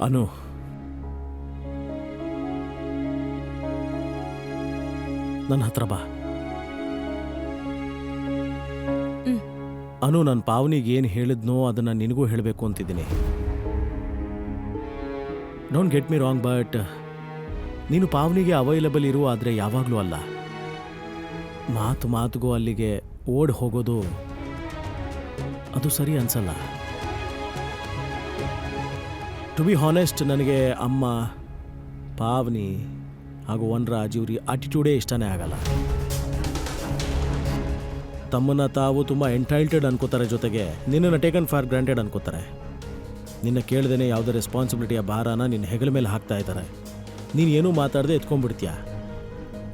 ಅನು. ನನ್ನ ಹತ್ರ ಬಾ. ಅನು ನನ್ನ ಪಾವನಿಗೆ ಏನು ಹೇಳಿದ್ನೋ ಅದನ್ನು ನಿನಗೂ ಹೇಳಬೇಕು ಅಂತಿದ್ದೀನಿ. Don't get me wrong but ನೀನು ಪಾವನಿಗೆ ಅವೈಲಬಲ್ ಇರು ಆದರೆ ಯಾವಾಗಲೂ ಅಲ್ಲ. ಮಾತು ಮಾತುಗೂ ಅಲ್ಲಿಗೆ ಓಡ್ ಹೋಗೋದು ಅದು ಸರಿ ಅನ್ಸಲ್ಲ. ಟು ಬಿ ಹಾನೆಸ್ಟ್ ನನಗೆ ಅಮ್ಮ, ಪಾವನಿ ಹಾಗೂ ವನ್ರಾಜ್ ಇವ್ರ ಆಟಿಟ್ಯೂಡೇ ಇಷ್ಟನೇ ಆಗಲ್ಲ. ತಮ್ಮನ್ನ ತಾವು ತುಂಬ ಎಂಟೈಲ್ಟೆಡ್ ಅನ್ಕೋತಾರೆ ಜೊತೆಗೆ, ನಿನ್ನನ್ನು ಟೇಕನ್ ಫಾರ್ ಗ್ರಾಂಟೆಡ್ ಅನ್ಕೋತಾರೆ. ನಿನ್ನ ಕೇಳ್ದೇ ಯಾವುದೇ ರೆಸ್ಪಾನ್ಸಿಬಿಲಿಟಿಯ ಭಾರನ ನಿನ್ನ ಹೆಗಲ ಮೇಲೆ ಹಾಕ್ತಾ ಇದ್ದಾರೆ. ನೀನು ಏನೂ ಮಾತಾಡದೆ ಎತ್ಕೊಂಡ್ಬಿಡ್ತೀಯ?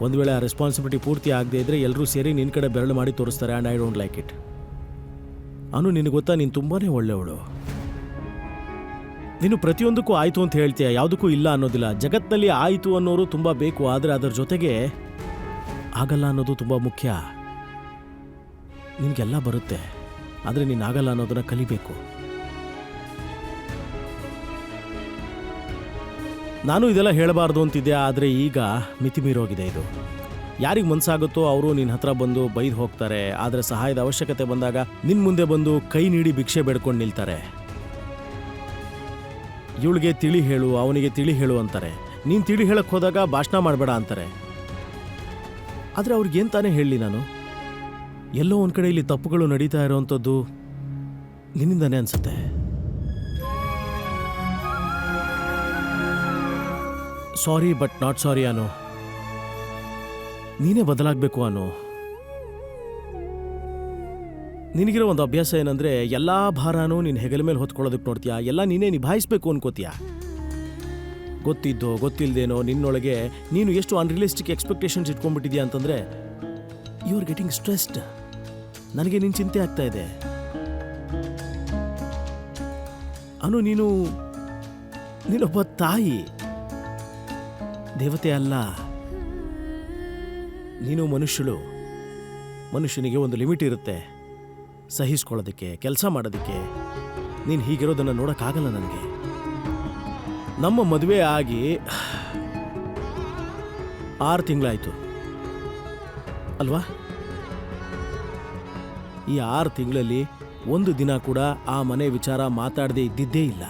ಒಂದು ವೇಳೆ ಆ ರೆಸ್ಪಾನ್ಸಿಬಿಲಿಟಿ ಪೂರ್ತಿ ಆಗದೆ ಇದ್ರೆ ಎಲ್ಲರೂ ಸೇರಿ ನಿನ್ನ ಕಡೆ ಬೆರಳು ಮಾಡಿ ತೋರಿಸ್ತಾರೆ and I don't like it Anu ನಿನಗೆ ಗೊತ್ತಾ, ನೀನು ತುಂಬಾ ಒಳ್ಳೆಯವಳು. ನೀನು ಪ್ರತಿಯೊಂದಕ್ಕೂ ಆಯಿತು ಅಂತ ಹೇಳ್ತೀಯ, ಯಾವುದಕ್ಕೂ ಇಲ್ಲ ಅನ್ನೋದಿಲ್ಲ. ಜಗತ್ತಿನಲ್ಲಿ ಆಯಿತು ಅನ್ನೋರು ತುಂಬ ಬೇಕು, ಆದರೆ ಅದರ ಜೊತೆಗೆ ಆಗಲ್ಲ ಅನ್ನೋದು ತುಂಬ ಮುಖ್ಯ. ನಿನಗೆಲ್ಲ ಬರುತ್ತೆ, ಆದರೆ ನೀನು ಆಗಲ್ಲ ಅನ್ನೋದನ್ನ ಕಲಿಬೇಕು. ನಾನು ಇದೆಲ್ಲ ಹೇಳಬಾರ್ದು ಅಂತಿದ್ದೆ, ಆದರೆ ಈಗ ಮಿತಿ ಮೀರೋಗಿದೆ ಇದು. ಯಾರಿಗೆ ಮನ್ಸಾಗುತ್ತೋ ಅವರು ನಿನ್ನ ಹತ್ರ ಬಂದು ಬೈದು ಹೋಗ್ತಾರೆ, ಆದರೆ ಸಹಾಯದ ಅವಶ್ಯಕತೆ ಬಂದಾಗ ನಿನ್ನ ಮುಂದೆ ಬಂದು ಕೈ ನೀಡಿ ಭಿಕ್ಷೆ ಬೇಡ್ಕೊಂಡು ನಿಲ್ತಾರೆ. ಇವಳಿಗೆ ತಿಳಿ ಹೇಳು, ಅವನಿಗೆ ತಿಳಿ ಹೇಳು ಅಂತಾರೆ. ನೀನು ತಿಳಿ ಹೇಳಕ್ ಹೋದಾಗ ಭಾಷಣ ಮಾಡಬೇಡ ಅಂತಾರೆ. ಆದರೆ ಅವ್ರಿಗೇನು ತಾನೇ ಹೇಳಲಿ ನಾನು? ಎಲ್ಲೋ ಒಂದು ಕಡೆ ಇಲ್ಲಿ ತಪ್ಪುಗಳು ನಡೀತಾ ಇರೋವಂಥದ್ದು ನಿನ್ನಿಂದಾನೇ ಅನ್ಸುತ್ತೆ. Sorry but not sorry Anu. ನೀನೇ ಬದಲಾಗಬೇಕು, ಅನು. ನಿನಗಿರೋ ಒಂದು ಅಭ್ಯಾಸ ಏನಂದ್ರೆ ಎಲ್ಲ ಭಾರನೂ ನಿನ್ನ ಹೆಗಲ ಮೇಲೆ ಹೊತ್ಕೊಳ್ಳೋದಕ್ಕೆ ನೋಡ್ತೀಯಾ? ಎಲ್ಲ ನೀನೇ ನಿಭಾಯಿಸ್ಬೇಕು ಅನ್ಕೋತೀಯ? ಗೊತ್ತಿದ್ದೋ ಗೊತ್ತಿಲ್ಲದೇನೋ ನಿನ್ನೊಳಗೆ ನೀನು ಎಷ್ಟು ಅನ್ರಿಯಲಿಸ್ಟಿಕ್ ಎಕ್ಸ್ಪೆಕ್ಟೇಷನ್ಸ್ ಇಟ್ಕೊಂಡ್ಬಿಟ್ಟಿದ್ಯಾ ಅಂತಂದ್ರೆ ಯು ಆರ್ ಗೆಟಿಂಗ್ ಸ್ಟ್ರೆಸ್ಡ್ ನನಗೆ ನಿನ್ನ ಚಿಂತೆ ಆಗ್ತಾ ಇದೆ. ಅನು, ನೀನು ನೀನೊಬ್ಬ ತಾಯಿ. ದೇವತೆ ಅಲ್ಲ. ನೀನು ಮನುಷ್ಯಳು. ಮನುಷ್ಯನಿಗೆ ಒಂದು ಲಿಮಿಟ್ ಇರುತ್ತೆ. ಸಹಿಸ್ಕೊಳ್ಳೋದಕ್ಕೆ, ಕೆಲಸ ಮಾಡೋದಕ್ಕೆ. ನೀನು ಹೀಗಿರೋದನ್ನು ನೋಡೋಕ್ಕಾಗಲ್ಲ ನನಗೆ. ನಮ್ಮ ಮದುವೆ ಆಗಿ ಆರು ತಿಂಗಳಾಯಿತು. ಅಲ್ವಾ? ಈ ಆರು ತಿಂಗಳಲ್ಲಿ ಒಂದು ದಿನ ಕೂಡ ಆ ಮನೆ ವಿಚಾರ ಮಾತಾಡದೇ ಇದ್ದಿದ್ದೇ ಇಲ್ಲ.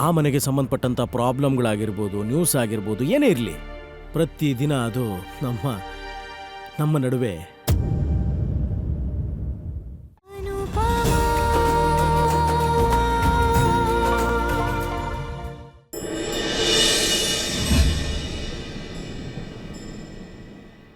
ಆ ಮನೆಗೆ ಸಂಬಂಧಪಟ್ಟಂಥ ಪ್ರಾಬ್ಲಮ್ಗಳಾಗಿರ್ಬೋದು, ನ್ಯೂಸ್ ಆಗಿರ್ಬೋದು, ಏನೇ ಇರಲಿ. ಪ್ರತಿದಿನ ಅದು ನಮ್ಮ ನಮ್ಮ ನಡುವೆ